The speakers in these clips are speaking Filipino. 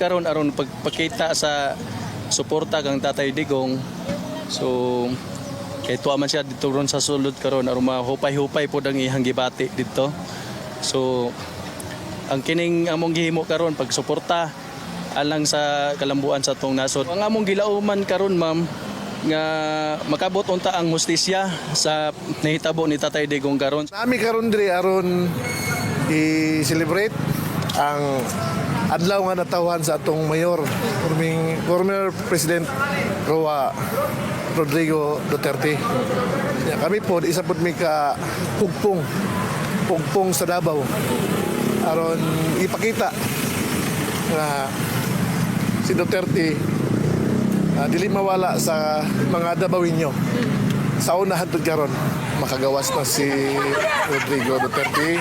karon aron pagpakita sa suporta kang Tatay Digong. So kay tuwa man siya dito ron sa sulod karon aron mahupay-hupay pod ang ihang gibati dito. So ang kining among gihimo karon pagsuporta alang sa kalambuan sa tong nasod. Ang among gilauman karon ma'am nga makabot unta ang hustisya sa nahitabo ni Tatay Digong karon. Nami karon diri aron i-celebrate ang adlaw nga natawhan sa atong mayor, forming former President Roa Rodrigo Duterte. Kami po isa po mi ka hugpong hugpong sa Davao aron ipakita nga si Duterte ah, dili mawala sa mga Davawinyo sa unahan tud karon makagawas na si Rodrigo Duterte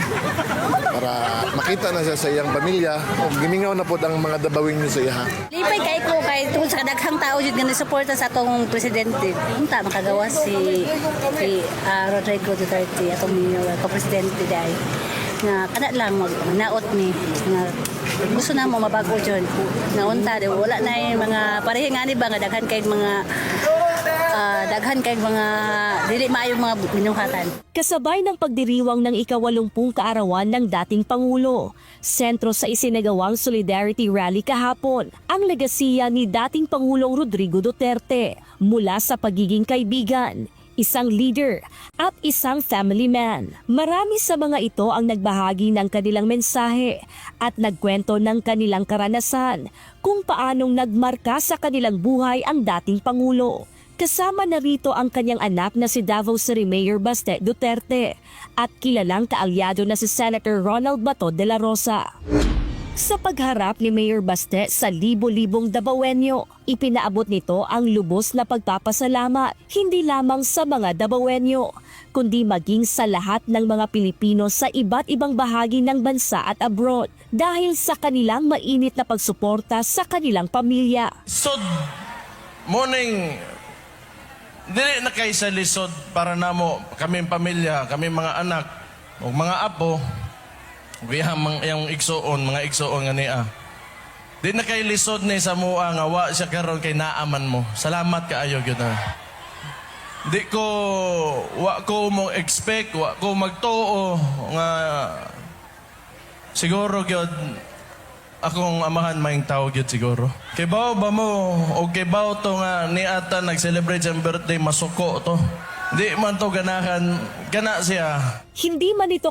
para makita na siya sa iyang pamilya o gimingaw na pod ang mga dabawing niyo sa iya. Lipay kay ko kay tungod sa kadaghang tao jud nga suporta sa atong presidente. Unta makagawas si si ah, Rodrigo Duterte atong uh, ka-presidente dai nga kada lang mag naot ni nga gusto na mo mabago jud nga unta wala na yung mga parehi nga ba nga daghan kay mga daghan kay mga dili maayo mga binuhatan. Kasabay ng pagdiriwang ng ikawalumpung kaarawan ng dating Pangulo, sentro sa isinagawang Solidarity Rally kahapon, ang legasiya ni dating Pangulong Rodrigo Duterte mula sa pagiging kaibigan, isang leader at isang family man. Marami sa mga ito ang nagbahagi ng kanilang mensahe at nagkwento ng kanilang karanasan kung paanong nagmarka sa kanilang buhay ang dating Pangulo. Kasama na rito ang kanyang anak na si Davao City Mayor Baste Duterte at kilalang kaalyado na si Senator Ronald Bato de la Rosa. Sa pagharap ni Mayor Baste sa libo-libong Dabawenyo, ipinaabot nito ang lubos na pagpapasalamat hindi lamang sa mga Dabawenyo, kundi maging sa lahat ng mga Pilipino sa iba't ibang bahagi ng bansa at abroad dahil sa kanilang mainit na pagsuporta sa kanilang pamilya. Sod morning dili na kay sa lisod para namo kami pamilya, kami mga anak, o mga apo, iyang mga yang igsoon, mga igsoon nga niya. Di na kay lisod ni sa mua nga wa siya karon kay naaman mo. Salamat kaayo gyud na. Di ko wa ko mo expect, wa ko magtuo nga siguro gyud akong amahan maing tao gyud siguro. Kay bao ba mo o kay bao to nga ni ata nag-celebrate sa birthday masuko to. Di man to ganahan, gana siya. Hindi man ito